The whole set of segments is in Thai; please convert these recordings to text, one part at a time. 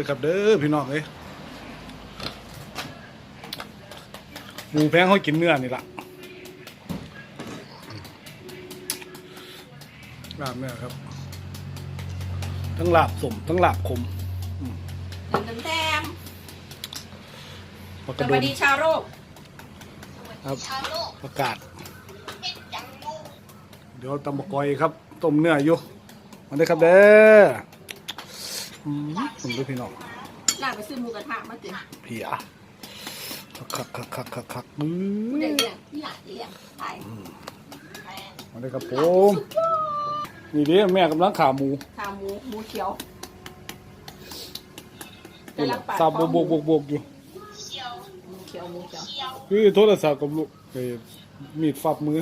เลยครับเด้อพี่น้องเอ้ยหมูแพงเขากินเนื้อนี่ล่ะลาบเนื้อครับ ทั้งลาบสมทั้งลาบขมเต็มแต้มผักสกระดุวัสมดีชาวโลกครับประกาศ เดี๋ยวตำบกกอยครับ ต้มเนื้ออยู่มาได้อครับเด้อ อืมผมด้วยพี่น้องลากไปซื้อหมูกระทะมาเต็มเพียคักคักคักคักคักคักมืผู้อใดเลี้ยงพี่หลานเลี้ยงไปมาได้อครับผมนี่ดิแม่กำลังขาหมูขาหมูหมูเขียวนี่แหละสับบวกบวกบวกบวกอยู่หมูเขียวหมูเขียวคือโทรศัพท์กับลูกไอ้มีดฟับมือ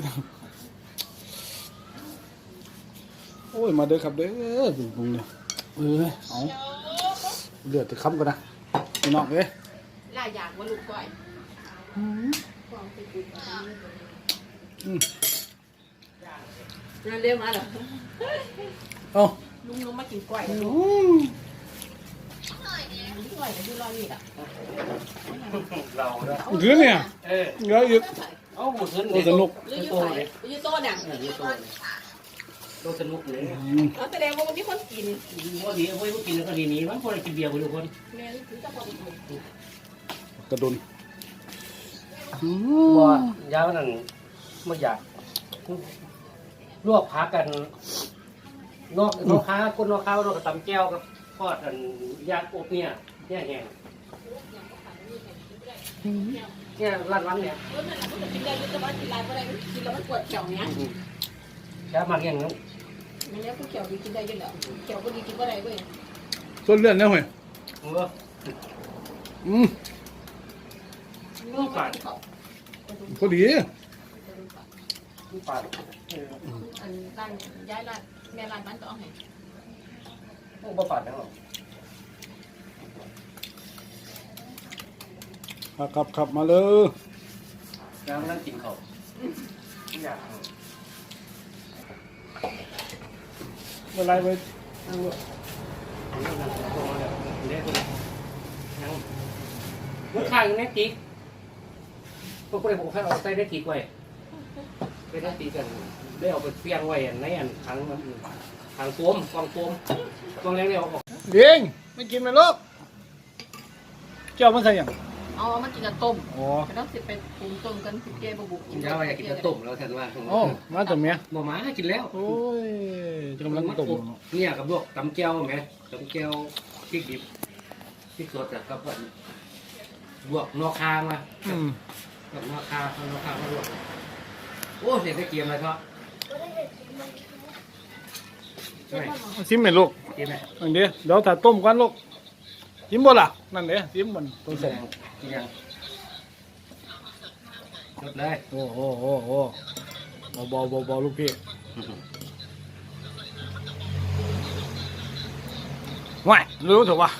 โอ้ย มาเด้อครับเด้อถึงตรงนี้ เออเอาเลือดจะค้ำกันนะพี่น้องเอ้ยล่าอยากว่าลูกก้อยอืมเรียกมาเหรอเอาลุงลงมากินก้อยอืลูกมก้อยกับยูรอนี่อะเราเนี่ยถือเนี่ยเออเดี๋ยวอีกเอาหมูซื้อโอ้สนุกหรือยูใส่ยูโต้เนี่ย เออยี่ตัวตัวสนุกเลยอืมเอแสดงว่ามันมีคนกินพอดีเว้ยพวกกินแล้วก็ดีนี้มันพอได้กินเบียร์กันทุกคนแม่นถือจะพอดีกระดุนอืว่ายาวนั่นไม่อยากลวกพักกัน นอกนอกค้าคนนอกข้าวนอกกับตำแก้วกับทอดอันยากอบเนี่ยเนี่ยแห้งเนี่ยร้านวันเนี่ยรถนั่นแหละมันจะกินได้ยูจะว่ากินไรก็ได้กินแล้วมันปวดเขียวเนี้ย ยามาเงี้ยนู้มันเนี้ยผู้เขียวดีกินได้ยังเหรอเขียวก็ดีกินก็ได้เว้ยส่วนเลือดเนี่ยเว้ยเอออืมลูกปาดเขาพอดีลูกปลาเอออันร้านย้ายร้านแม่ร้านบ้านก็เอาให้พวกบ่ปลาทั้งหมดครับครับครับมาเลยยาวนั่งกินเขาอยาก เมื่อไรไปลูกค้าอยู่ในติ๊กพวกคนผมให้เอาใส่ได้ติ๊กไว้ไปได้ติ๊กกันได้เอาไปเฟียงไว้ในอันถังมันถังโฟมกองโฟมกองแรงเนี่ยเออกเลี้ยงไม่กินไหมลูกเจ้ามันใส่ยัง เอามากินกับต้มอ๋อแต่ต้องสิไปปรุงต้มกันสิเกบบุกกินยาไว้อยากกินข้าวต้มแล้วแทนว่าโอ้มาตัวเมียหมอหมาให้กินแล้วโอ้ยจะกำลังต้มเนาะเนี่ยกับลวกตำแก้วไหมตำแก้วพริกดิบพริกสดอะครับลวกนอกคางมาอืมกับนอกคางนอกคางมาลวกโอ้เด็กได้เกียมเลยครับใช่ชิมไหมลูกเกียมไหมอันเดียวเดี๋ยวถ้าต้มกันลูก ชิมบ่ล่ะนั่นเด้ชิมมันต้นสมกินยังจบเลยโอ้โหโอ้โหเบาเบาเบาๆลูกพี่ว้ายรู้เถอะวะ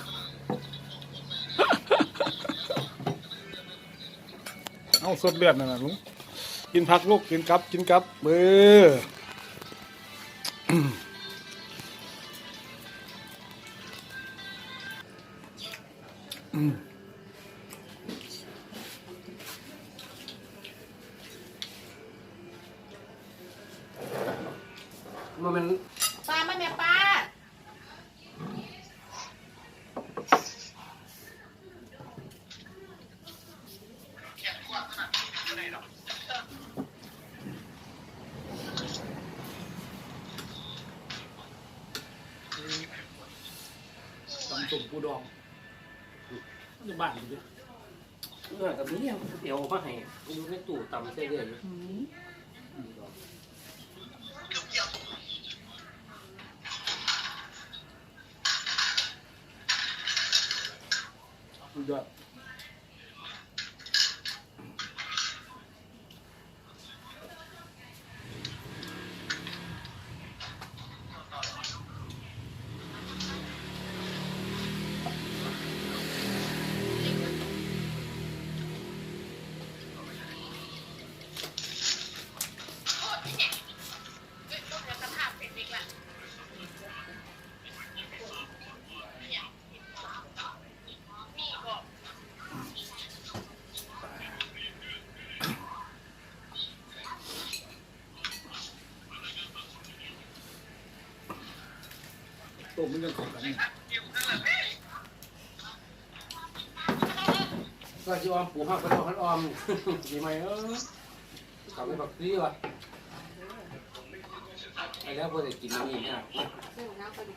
เอาสดเลือดนั่นน่ะลุงกินผักลูกกินกับกินกับเบอ มมันเป็นปลามาแม่ปลาตำตุ่มปูดอง ดูบ้านอยู่ดิเนื้อกับนี้เดี๋ยวมาให้ดูในตู้ตำเส้นเรื่อยสุดยอด ต้มมันยังเข้ากันนี่ก็ที่ออมปูหักไปทอดออมดีไหมเออทำให้แบบนี้วะไอ้แล้วพอจะกินนี่เนี่ยเส้นน้ำไปดิ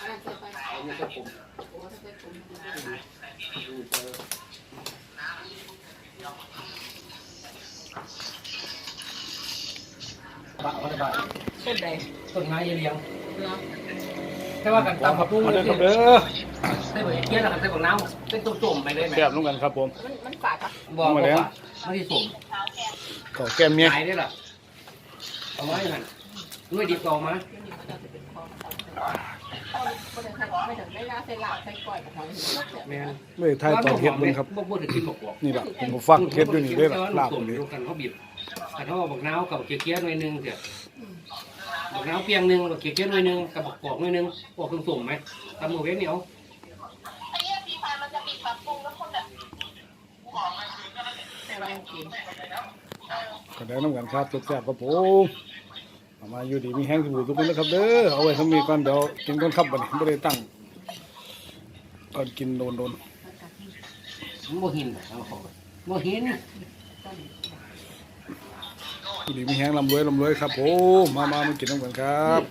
อันนั้นใส่ไปเอานี่ก็ผมโอ้ถ้าใส่ผมดูเจอบ้าเขาจะบ้าต้นใดต้นไม้เลี้ยงเนาะ แค่ว่ากันตามกับปุ้งมาเลเด้ยอครับเด้อใส่ใบเกี้ยแล้วกันใส่ของน้ำเป็นตุ่มๆไปเลยไหมแซ่บน้ำกันครับผม มันมันฝาดปะบอกว่าไม่ได้สุ่มก็แก้มเมียตายได้หรอเอาไว้หันด้วยดีกว่ามาเดี๋ยวนี้มันจะเป็นคอมันจะเอาไม่ถึงไม่น่าใส่ลาบใส่ก้อยกับหอยหินเสียแม่นเลยทายตอนเฮ็ดเบิ่งครับ บ่บ่ถึงกินบอกบอกนี่ล่ะผมก็ฟังเฮ็ดอยู่นี่เด้อล่ะลาบสุ่มนี่ดูกันเขาบีบแต่เขาบอกน้าวกับเกี้ยๆหน่อยนึงเดี๋ยว บอกน้าวเปียงนึงกับเกี้ยๆหน่อยนึงกับบอกกอกหน่อยนึงบอกถึงสุ่มไหมตำมือเว้นเหนียวแต่ว่ายังกินก็ได้น้ำกันครับแซ่บๆครับผมเอามาอยู่ดีมีแห้งสบู่ทุกคนนะครับเด้อเอาไว้ทำมีก่อนเดี๋ยวกินก่อนครับบัดนี้บ่ได้ตั้งก่อนกินโดนมันบ่หินเอาของบ่หินๆ อยู่ดีม่แห้งลำรวยลำรวยครับโอ้มามามากินน้ำกันครับ